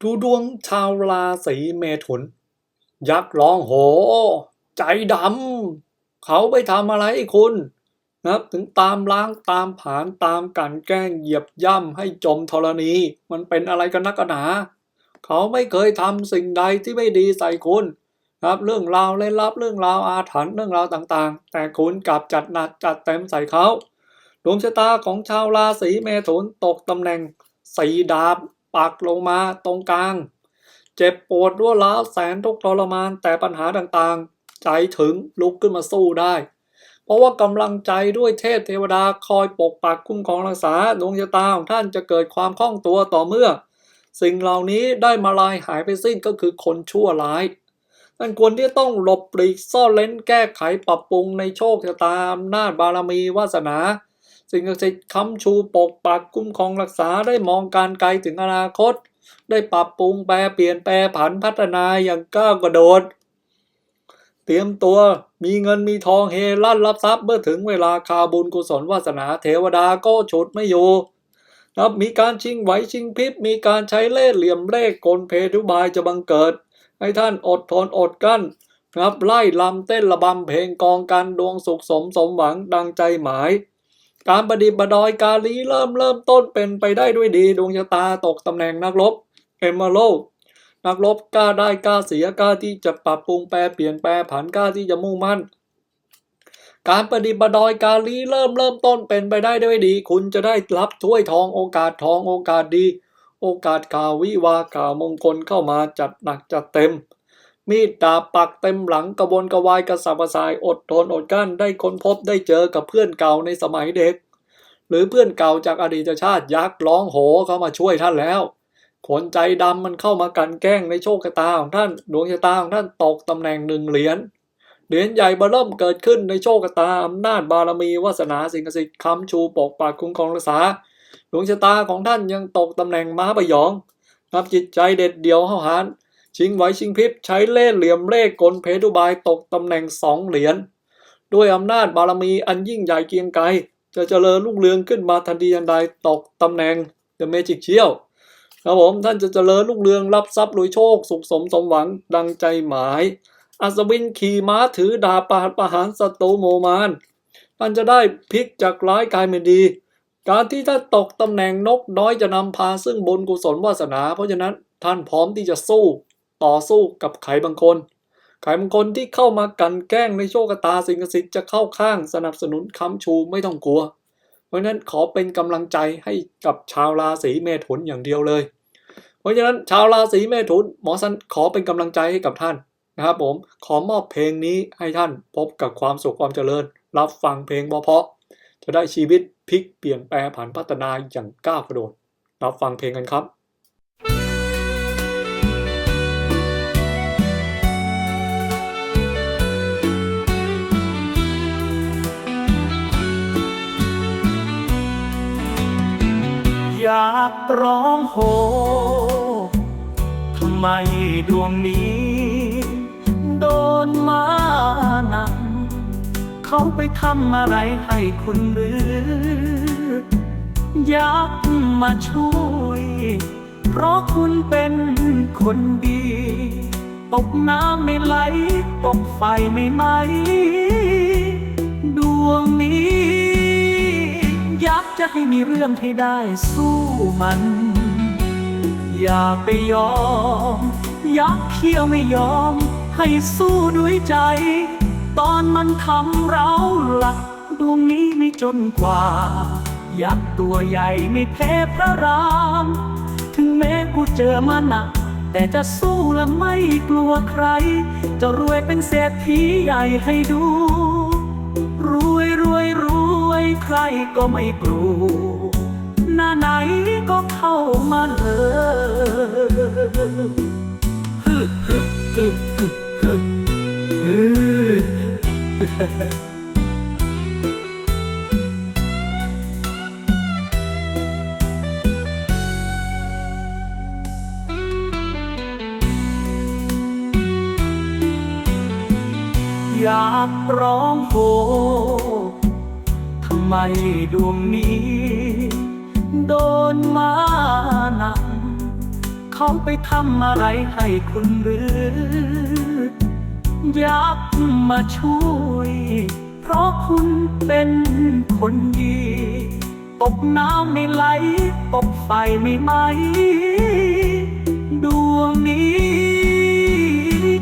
ดูดวงชาวราศีเมถุน ยักษ์ร้องโห ใจดำเขาไปทำอะไรให้คุณนะถึงตามล้างตามผานตามกันแกล้งเหยียบย่ำให้จมธรณี มันเป็นอะไรกันนักหนา เขาไม่เคยทำสิ่งใดที่ไม่ดีใส่คุณครับเรื่องราวเล่นลับเรื่องราวอาถรรพ์เรื่องราวต่างๆ แต่คุณกลับจัดหนักจัดเต็มใส่เขาดวงชะตาของชาวราศีเมถุนตกตำแหน่งสีดาบ ปักลงมาตรงกลาง เจ็บปวดรั่วร้าวแสนทุกข์ทรมานแต่ปัญหาต่างๆ ใจถึงลุกขึ้นมาสู้ได้ เพราะว่ากำลังใจด้วยเทพเทวดาคอยปกปักคุ้มครองรักษาดวงชะตาของท่านจะเกิดความคล่องตัวต่อเมื่อ สิ่งเหล่านี้ได้มาลายหายไปสิ้นก็คือคนชั่วร้ายท่านควรที่จะต้องหลบปลีกซ่อนเล้นแก้ไขปรับปรุงในโชคชะตาอำนาจบารมีวาสนา สิ่งศักดิ์สิทธิ์ค้ำชูปกปักคุ้มครองรักษาได้มองการไกลถึงอนาคต ได้ปรับปรุงแปลเปลี่ยนแปลผันพัฒนาอย่างก้าวกระโดด เตรียมตัวมีเงินมีทองเฮลั่นรับทรัพย์เมื่อถึงเวลาคาบุญกุศลวาสนาเทวดาก็ฉุดไม่อยู่นะครับมีการชิงไหวชิงพริบมีการใช้เล่ห์เหลี่ยมเล่ห์กลเพทุบายจะบังเกิด ให้ท่านอดทนอดกั้นครับไล่ลำเต้นระบำเพลงกองกันดวงสุขสมสมหวังดังใจหมาย การประดิษฐ์ประดอยการลีเริ่มเริ่มต้นเป็นไปได้ด้วยดี ดวงชะตาตกตำแหน่งนักรบเอมเมอโลนักรบกล้าได้กล้าเสียกล้าที่จะปรับปรุงแปลเปลี่ยนแปลผันกล้าที่จะมุ่งมั่น การประดิษฐ์ประดอยการลีเริ่มเริ่มต้นเป็นไปได้ด้วยดี คุณจะได้รับถ้วยทองโอกาสทองโอกาสดี โอกาสข่าววิวาข่าวมงคลเข้ามาจัดหนักจัดเต็ม มีดดาบปักเต็มหลังกระวนกระวายกระสับกระส่ายอดทนอดกลั้นได้ค้นพบได้เจอกับเพื่อนเก่าในสมัยเด็ก หรือเพื่อนเก่าจากอดีตชาติยักษ์ร้องโหเข้ามาช่วยท่านแล้วคนใจดำมันเข้ามากันแกล้งในโชคชะตาของท่านดวงชะตาของท่านตกตำแหน่งหนึ่งเหรียญเหรียญใหญ่บอร์เริ่มเกิดขึ้นในโชคชะตาอำนาจบารมีวาสนาสิ่งศักดิ์สิทธิ์คำชูปกปักคุ้มครองรักษาดวงชะตาของท่านยังตกตำแหน่งม้าประยองนับจิตใจเด็ดเดี่ยวเฮาหาน ชิงไหวชิงพริบใช้เล่ห์เหลี่ยมเล่กลเพทุบายตกตำแหน่งสองเหรียญด้วยอำนาจบารมีอันยิ่งใหญ่เกียงไกรจะเจริญรุ่งเรืองขึ้นมาทันทีทันใดตกตำแหน่ง The Magic เชี่ยวครับผมท่านจะเจริญรุ่งเรืองรับทรัพย์รวยโชค สุขสมสมหวังดังใจหมาย อัศวินขี่ม้าถือดาบประหัตประหารศัตรูโมมานท่านจะได้พลิกจากร้ายกลายเป็นดี การที่ท่านตกตำแหน่งนกน้อยจะนำพาซึ่งบุญกุศลวาสนา เพราะฉะนั้นท่านพร้อมที่จะสู้ ต่อสู้กับใครบางคนใครบางคนที่เข้ามากันแกล้งในโชคชะตาสิ่งศักดิ์สิทธิ์จะเข้าข้างสนับสนุนค้ำชูไม่ต้องกลัว เพราะฉะนั้นขอเป็นกำลังใจให้กับชาวราศีเมถุนอย่างเดียวเลย เพราะฉะนั้นชาวราศีเมถุนหมอสันขอเป็นกำลังใจให้กับท่านนะครับผมขอมอบเพลงนี้ให้ท่านพบกับความสุขความเจริญ รับฟังเพลงเพราะๆจะได้ชีวิตพลิกเปลี่ยนแปลผันพัฒนาอย่างก้าวกระโดดรับฟังเพลงกันครับ อยากร้องโหทำไมดวงนี้ โดนมาหนักเขาไปทำอะไรให้คุณหรือ อยากมาช่วย เพราะคุณเป็นคนดีตกน้ำไม่ไหลตกไฟไม่ไหม ดวงนี้ จะให้มีเรื่องให้ได้สู้มัน อย่าไปยอมอยากเคี่ยวไม่ยอม ให้สู้ด้วยใจ ตอนมันทำเราหลักดวงนี้ไม่จนกว่าอยากตัวใหญ่ไม่แพ้พระราม ถึงแม้กูเจอมาหนัก แต่จะสู้และไม่กลัวใคร จะรวยเป็นเศรษฐีใหญ่ให้ดู ใครก็ไม่กลัวหน้าไหนก็เข้ามาเลยฮึฮึฮึฮึฮึฮึอยากร้องโห ทำไมดวงนี้ โดนมาหนักเขาไปทำอะไรให้คุณหรืออยากมาช่วย เพราะคุณเป็นคนดีตกน้ำไม่ไหลตกไฟไม่ไหม ดวงนี้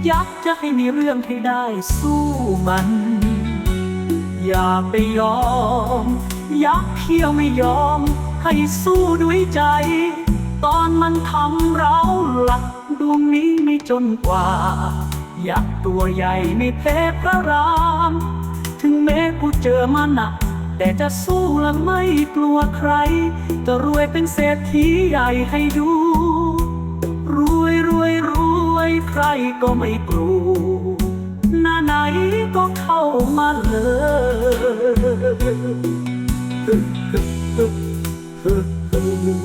อยากจะให้มีเรื่องให้ได้สู้มัน อย่าไปยอม ยักเขี้ยวไม่ยอม ให้สู้ด้วยใจ ตอนมันทำเราหลักดวงนี้ไม่จนกว่า ยักษ์ตัวใหญ่ไม่แพ้พระราม ถึงแม้กูเจอมาหนักแต่จะสู้และไม่กลัวใคร จะรวยเป็นเศรษฐีใหญ่ให้ดู รวยรวยรวยใครก็ไม่ ก็เข้ามาเลย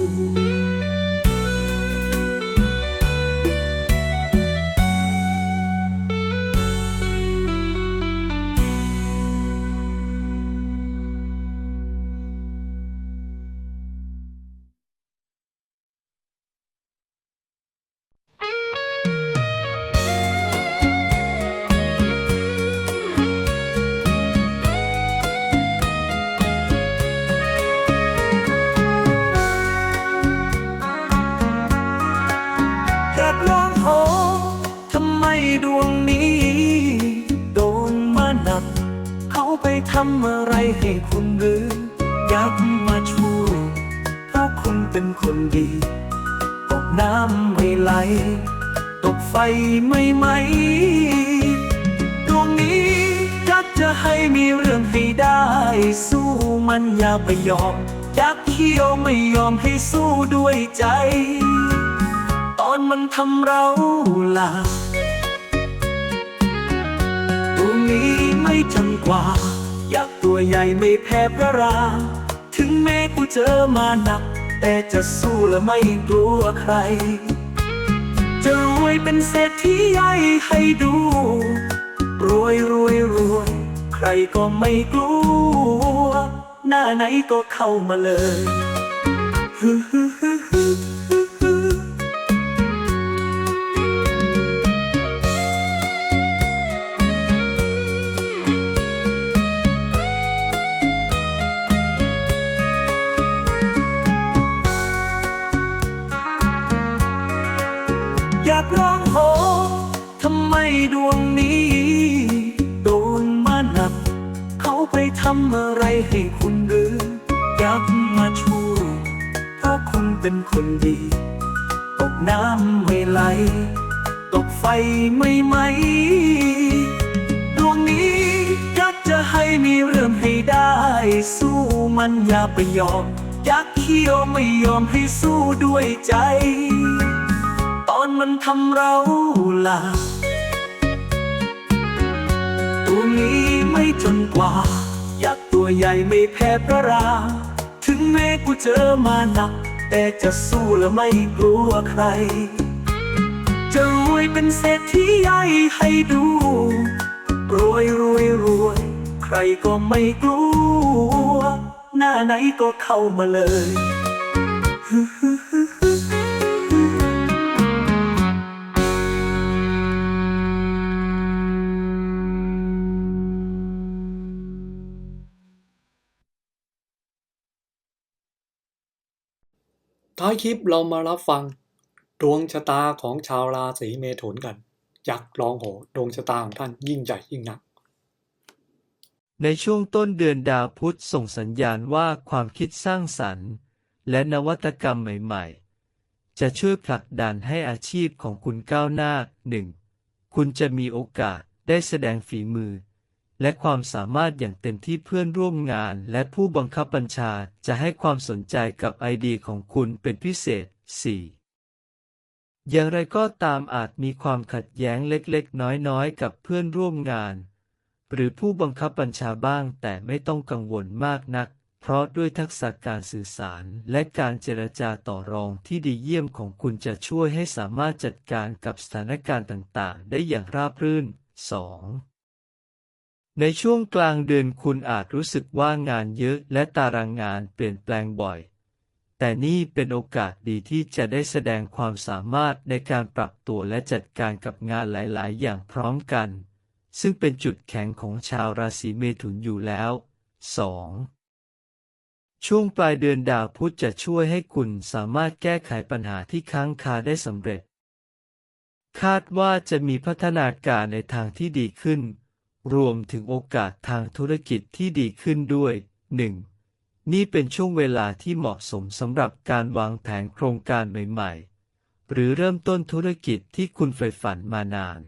อย น้ำไม่ไหล ตกไฟไม่ไหมดวงนี้จักจะให้มีเรื่องให้ได้ สู้มันอย่าไปยอมยักเขี้ยวไม่ยอมให้สู้ด้วยใจ ตอนมันทำเราล่ะตัวนี้ไม่จำกว่า ยักษ์ตัวใหญ่ไม่แพ้พระรามถึงแม้กูเจอมาหนัก แต่จะสู้และไม่กลัวใคร จะรวยเป็นเศรษฐีใหญ่ให้ดู รวยรวยรวย ใครก็ไม่กลัว หน้าไหนก็เข้ามาเลยฮึฮึฮึฮึฮึ ให้คุณหรือ อยากมาช่วยเพราะคุณเป็นคนดี ตกน้ำไม่ไหล ตกไฟไม่ไหมดวงนี้อยากจะให้มีเรื่องให้ได้ สู้มันอย่าไปยอมยักเขี้ยวไม่ยอมให้สู้ด้วยใจ ตอนมันทำเราล่ะตัวนี้ไม่จนกว่า ตัวใหญ่ไม่แพ้พระรามถึงแม้กูเจอมาหนัก แต่จะสู้และไม่กลัวใคร จะรวยเป็นเศรษฐีใหญ่ให้ดูรวยรวยรวย ใครก็ไม่กลัว หน้าไหนก็เข้ามาเลย ท้ายคลิปเรามารับฟัง ดวงชะตาของชาวราศีเมถุนกันยักร้องโหดวงชะตาของท่านยิ่งใหญ่ยิ่งนัก ในช่วงต้นเดือนดาวพุธส่งสัญญาณว่าความคิดสร้างสรรค์ และนวัตกรรมใหม่ ๆ จะช่วยผลักดันให้อาชีพของคุณก้าวหน้าหนึ่งคุณจะมีโอกาสได้แสดงฝีมือ และความสามารถอย่างเต็มที่เพื่อนร่วมงาน และผู้บังคับบัญชาจะให้ความสนใจกับไอเดียของคุณเป็นพิเศษ 4. อย่างไรก็ตามอาจมีความขัดแย้งเล็กๆ น้อยๆ กับเพื่อนร่วมงาน หรือผู้บังคับบัญชาบ้างแต่ไม่ต้องกังวลมากนัก เพราะด้วยทักษะการสื่อสารและการเจรจาต่อรองที่ดีเยี่ยมของคุณจะช่วยให้สามารถจัดการกับสถานการณ์ต่างๆ ได้อย่างราบรื่น 2. ในช่วงกลางเดือนคุณอาจรู้สึกว่างานเยอะและตารางงานเปลี่ยนแปลงบ่อย แต่นี่เป็นโอกาสดีที่จะได้แสดงความสามารถในการปรับตัวและจัดการกับงานหลาย ๆ อย่างพร้อมกัน ซึ่งเป็นจุดแข็งของชาวราศีเมถุนอยู่แล้ว 2. ช่วงปลายเดือนดาวพุธจะช่วยให้คุณสามารถแก้ไขปัญหาที่ค้างคาได้สำเร็จ คาดว่าจะมีพัฒนาการในทางที่ดีขึ้น รวมถึงโอกาสทางธุรกิจที่ดีขึ้นด้วย 1. นี่เป็นช่วงเวลาที่เหมาะสมสำหรับการวางแผนโครงการใหม่ ๆ หรือเริ่มต้นธุรกิจที่คุณใฝ่ฝันมานาน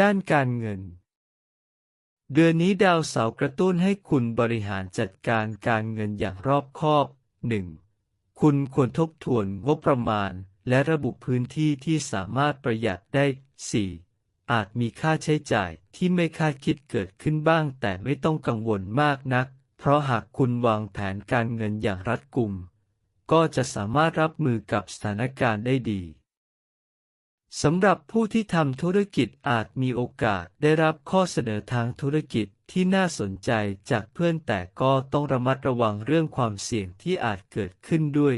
ด้านการเงิน เดือนนี้ดาวเสาร์กระตุ้นให้คุณบริหารจัดการการเงินอย่างรอบคอบ 1. คุณควรทบทวนงบประมาณ และระบุพื้นที่ที่สามารถประหยัดได้ 4. อาจมีค่าใช้จ่ายที่ไม่คาดคิดเกิดขึ้นบ้าง แต่ไม่ต้องกังวลมากนัก เพราะหากคุณวางแผนการเงินอย่างรัดกุม ก็จะสามารถรับมือกับสถานการณ์ได้ดีสำหรับผู้ที่ทำธุรกิจอาจมีโอกาสได้รับข้อเสนอทางธุรกิจที่น่าสนใจจากเพื่อนแต่ก็ต้องระมัดระวังเรื่องความเสี่ยงที่อาจเกิดขึ้นด้วย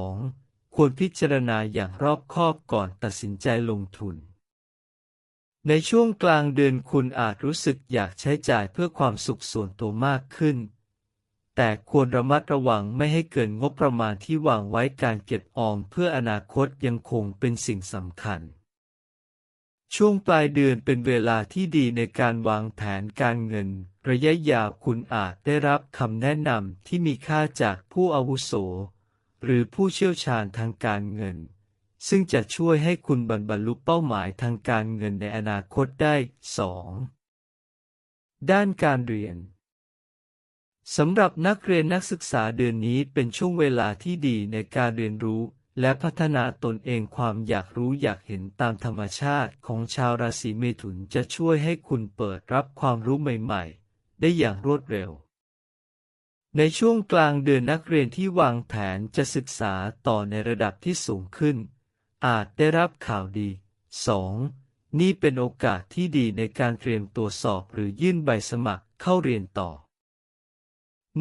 2. ควรพิจารณาอย่างรอบคอบก่อนตัดสินใจลงทุน ในช่วงกลางเดือนคุณอาจรู้สึกอยากใช้จ่ายเพื่อความสุขส่วนตัวมากขึ้น แต่ควรระมัดระวังไม่ให้เกินงบประมาณที่วางไว้การเก็บออมเพื่ออนาคตยังคงเป็นสิ่งสำคัญ ช่วงปลายเดือนเป็นเวลาที่ดีในการวางแผนการเงิน ระยะยาวคุณอาจได้รับคำแนะนำที่มีค่าจากผู้อาวุโส หรือผู้เชี่ยวชาญทางการเงิน ซึ่งจะช่วยให้คุณบรรลุเป้าหมายทางการเงินในอนาคตได้ 2. ด้านการเรียนสำหรับนักเรียนนักศึกษาเดือนนี้เป็นช่วงเวลาที่ดีในการเรียนรู้ และพัฒนาตนเองความอยากรู้อยากเห็นตามธรรมชาติของชาวราศีเมถุนจะช่วยให้คุณเปิดรับความรู้ใหม่ๆ ได้อย่างรวดเร็ว ในช่วงกลางเดือนนักเรียนที่วางแผนจะศึกษาต่อในระดับที่สูงขึ้น อาจได้รับข่าวดี 2. นี่เป็นโอกาสที่ดีในการเตรียมตัวสอบหรือยื่นใบสมัครเข้าเรียนต่อ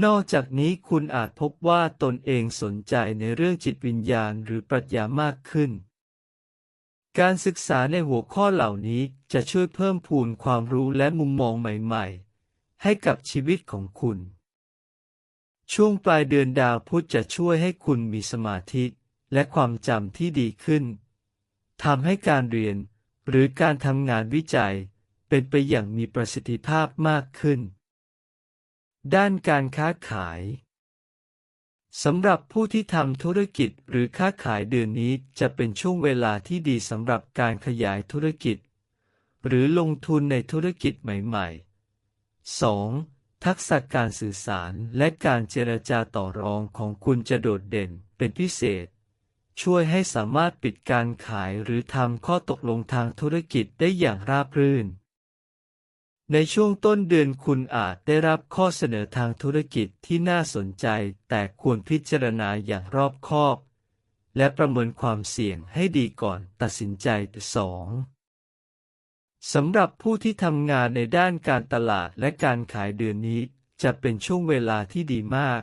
นอกจากนี้คุณอาจพบว่าตนเองสนใจในเรื่องจิตวิญญาณหรือปรัชญามากขึ้น การศึกษาในหัวข้อเหล่านี้จะช่วยเพิ่มพูนความรู้และมุมมองใหม่ๆ ให้กับชีวิตของคุณ ช่วงปลายเดือนดาวพุธจะช่วยให้คุณมีสมาธิ และความจำที่ดีขึ้นทำให้การเรียน หรือการทำงานวิจัย เป็นไปอย่างมีประสิทธิภาพมากขึ้น ด้านการค้าขายสำหรับผู้ที่ทำธุรกิจหรือค้าขายเดือนนี้จะเป็นช่วงเวลาที่ดีสำหรับการขยายธุรกิจ หรือลงทุนในธุรกิจใหม่ๆ 2. ทักษะการสื่อสารและการเจรจาต่อรองของคุณจะโดดเด่นเป็นพิเศษ ช่วยให้สามารถปิดการขายหรือทำข้อตกลงทางธุรกิจได้อย่างราบรื่น ในช่วงต้นเดือนคุณอาจได้รับข้อเสนอทางธุรกิจที่น่าสนใจ แต่ควรพิจารณาอย่างรอบคอบ และประเมินความเสี่ยงให้ดีก่อนตัดสินใจ 2. สำหรับผู้ที่ทำงานในด้านการตลาดและการขายเดือนนี้จะเป็นช่วงเวลาที่ดีมาก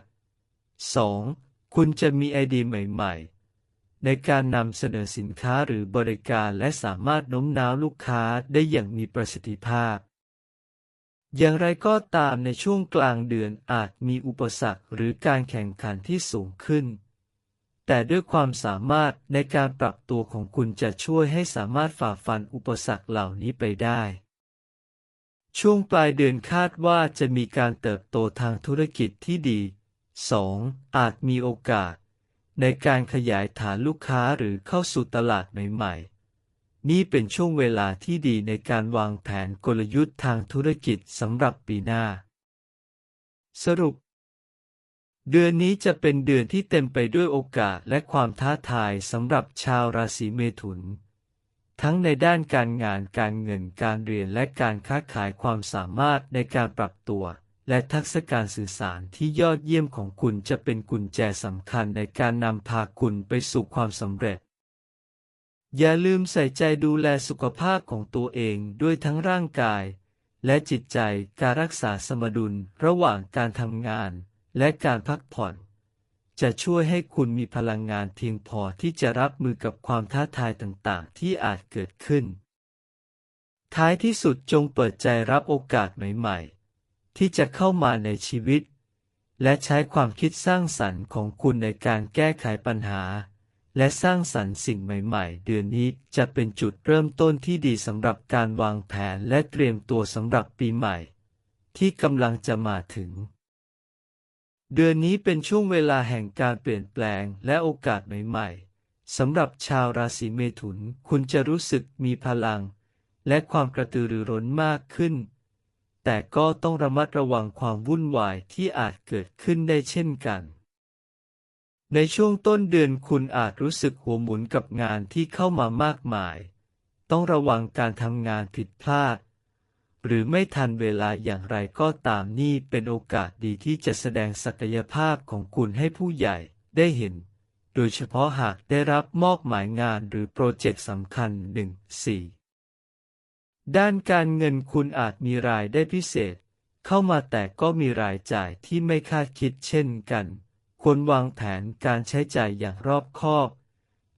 2. คุณจะมีไอเดียใหม่ ๆ ในการนำเสนอสินค้าหรือบริการและสามารถโน้มน้าวลูกค้าได้อย่างมีประสิทธิภาพ อย่างไรก็ตามในช่วงกลางเดือนอาจมีอุปสรรคหรือการแข่งขันที่สูงขึ้น แต่ด้วยความสามารถในการปรับตัวของคุณจะช่วยให้สามารถฝ่าฟันอุปสรรคเหล่านี้ไปได้ ช่วงปลายเดือนคาดว่าจะมีการเติบโตทางธุรกิจที่ดี 2. อาจมีโอกาส ในการขยายฐานลูกค้าหรือเข้าสู่ตลาดใหม่ๆ นี่เป็นช่วงเวลาที่ดีในการวางแผนกลยุทธ์ทางธุรกิจสำหรับปีหน้า สรุป เดือนนี้จะเป็นเดือนที่เต็มไปด้วยโอกาสและความท้าทายสำหรับชาวราศีเมถุน ทั้งในด้านการงานการเงินการเรียนและการค้าขายความสามารถในการปรับตัว และทักษะการสื่อสารที่ยอดเยี่ยมของคุณจะเป็นกุญแจสำคัญในการนำพาคุณไปสู่ความสำเร็จ อย่าลืมใส่ใจดูแลสุขภาพของตัวเองด้วยทั้งร่างกาย และจิตใจการรักษาสมดุลระหว่างการทำงาน และการพักผ่อน จะช่วยให้คุณมีพลังงานเพียงพอที่จะรับมือกับความท้าทายต่างๆ ที่อาจเกิดขึ้น ท้ายที่สุดจงเปิดใจรับโอกาสใหม่ๆ ที่จะเข้ามาในชีวิต และใช้ความคิดสร้างสรรค์ของคุณในการแก้ไขปัญหา และสร้างสรรค์สิ่งใหม่ๆ เดือนนี้จะเป็นจุดเริ่มต้นที่ดีสำหรับการวางแผนและเตรียมตัวสำหรับปีใหม่ ที่กำลังจะมาถึง เดือนนี้เป็นช่วงเวลาแห่งการเปลี่ยนแปลงและโอกาสใหม่ๆสำหรับชาวราศีเมถุน คุณจะรู้สึกมีพลัง และความกระตือรือร้นมากขึ้น แต่ก็ต้องระมัดระวังความวุ่นวายที่อาจเกิดขึ้นได้เช่นกัน ในช่วงต้นเดือนคุณอาจรู้สึกหัวหมุนกับงานที่เข้ามามากมาย ต้องระวังการทำงานผิดพลาด หรือไม่ทันเวลาอย่างไรก็ตามนี่เป็นโอกาสดีที่จะแสดงศักยภาพของคุณให้ผู้ใหญ่ได้เห็น โดยเฉพาะหากได้รับมอบหมายงานหรือโปรเจกต์สำคัญ1 4 ด้านการเงินคุณอาจมีรายได้พิเศษ เข้ามาแต่ก็มีรายจ่ายที่ไม่คาดคิดเช่นกัน ควรวางแผนการใช้จ่ายอย่างรอบคอบ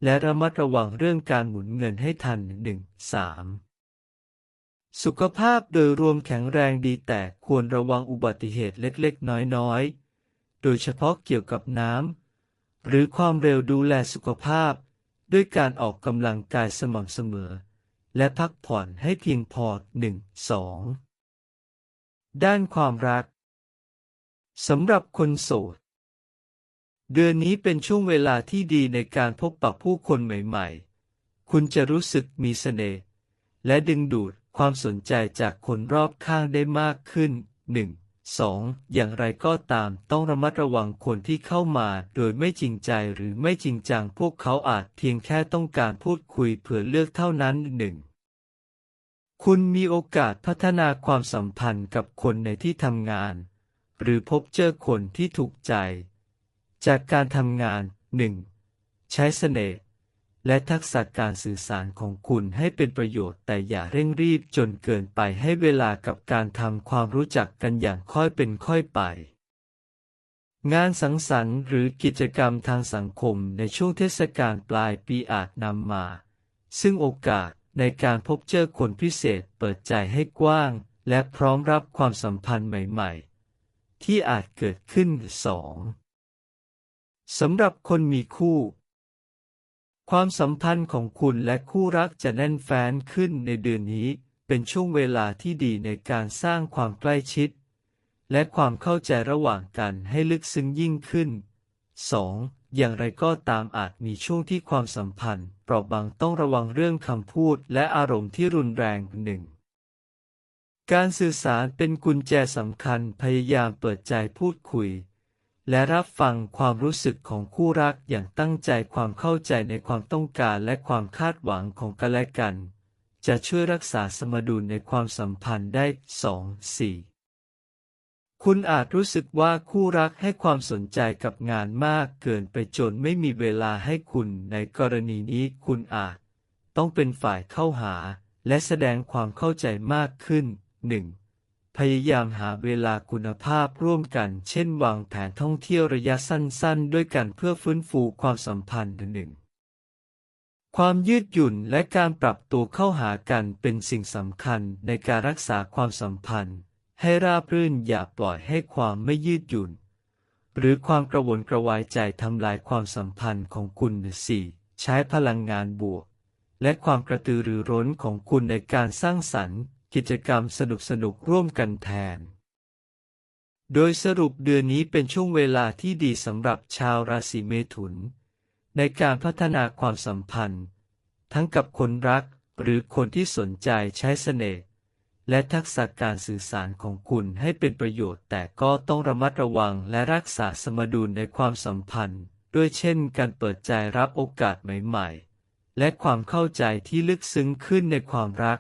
และระมัดระวังเรื่องการหมุนเงินให้ทัน 1 3 สุขภาพโดยรวมแข็งแรงดีแต่ควรระวังอุบัติเหตุเล็กๆ น้อยๆ โดยเฉพาะเกี่ยวกับน้ำหรือความเร็วดูแลสุขภาพ ด้วยการออกกำลังกายสม่ำเสมอ และพักผ่อนให้เพียงพอ1-2ด้านความรักสำหรับคนโสด เดือนนี้เป็นช่วงเวลาที่ดีในการพบปะผู้คนใหม่ๆ คุณจะรู้สึกมีเสน่ห์และดึงดูดความสนใจจากคนรอบข้างได้มากขึ้น1 2อย่างไรก็ตามต้องระมัดระวังคนที่เข้ามาโดยไม่จริงใจหรือไม่จริงจังพวกเขาอาจเพียงแค่ต้องการพูดคุยเพื่อเลือกเท่านั้นหนึ่ง คุณมีโอกาสพัฒนาความสัมพันธ์กับคนในที่ทำงาน หรือพบเจอคนที่ถูกใจ จากการทำงานหนึ่งใช้เสน่ห์และทักษะการสื่อสารของคุณให้เป็นประโยชน์แต่อย่าเร่งรีบจนเกินไปให้เวลากับการทำความรู้จักกันอย่างค่อยเป็นค่อยไป งานสังสรรค์หรือกิจกรรมทางสังคมในช่วงเทศกาลปลายปีอาจนำมา ซึ่งโอกาส ในการพบเจอคนพิเศษเปิดใจให้กว้าง และพร้อมรับความสัมพันธ์ใหม่ๆ ที่อาจเกิดขึ้นสองสำหรับคนมีคู่ ความสัมพันธ์ของคุณและคู่รักจะแน่นแฟ้นขึ้นในเดือนนี้ เป็นช่วงเวลาที่ดีในการสร้างความใกล้ชิด และความเข้าใจระหว่างกันให้ลึกซึ้งยิ่งขึ้น 2. อย่างไรก็ตามอาจมีช่วงที่ความสัมพันธ์เปราะบางต้องระวังเรื่องคำพูดและอารมณ์ที่รุนแรงหนึ่งการสื่อสารเป็นกุญแจสำคัญพยายามเปิดใจพูดคุย และรับฟังความรู้สึกของคู่รักอย่างตั้งใจความเข้าใจในความต้องการและความคาดหวังของกันและกัน จะช่วยรักษาสมดุลในความสัมพันธ์ได้ 2-4 คุณอาจรู้สึกว่าคู่รักให้ความสนใจกับงานมากเกินไปจนไม่มีเวลาให้คุณในกรณีนี้คุณอาจ ต้องเป็นฝ่ายเข้าหา และแสดงความเข้าใจมากขึ้น 1. พยายามหาเวลาคุณภาพร่วมกัน เช่นวางแผนท่องเที่ยวระยะสั้นๆ ด้วยกันเพื่อฟื้นฟูความสัมพันธ์หนึ่งความยืดหยุ่นและการปรับตัวเข้าหากันเป็นสิ่งสำคัญในการรักษาความสัมพันธ์ ให้ราบรื่นอย่าปล่อยให้ความไม่ยืดหยุ่น หรือความกระวนกระวายใจทำลายความสัมพันธ์ของคุณ 4. ใช้พลังงานบวก และความกระตือรือร้นของคุณในการสร้างสรรค์ กิจกรรมสนุกๆร่วมกันแทน โดยสรุปเดือนนี้เป็นช่วงเวลาที่ดีสำหรับชาวราศีเมถุน ในการพัฒนาความสัมพันธ์ ทั้งกับคนรักหรือคนที่สนใจใช้เสน่ห์ และทักษะการสื่อสารของคุณให้เป็นประโยชน์ แต่ก็ต้องระมัดระวังและรักษาสมดุลในความสัมพันธ์ ด้วยเช่นการเปิดใจรับโอกาสใหม่ ๆ และความเข้าใจที่ลึกซึ้งขึ้นในความรัก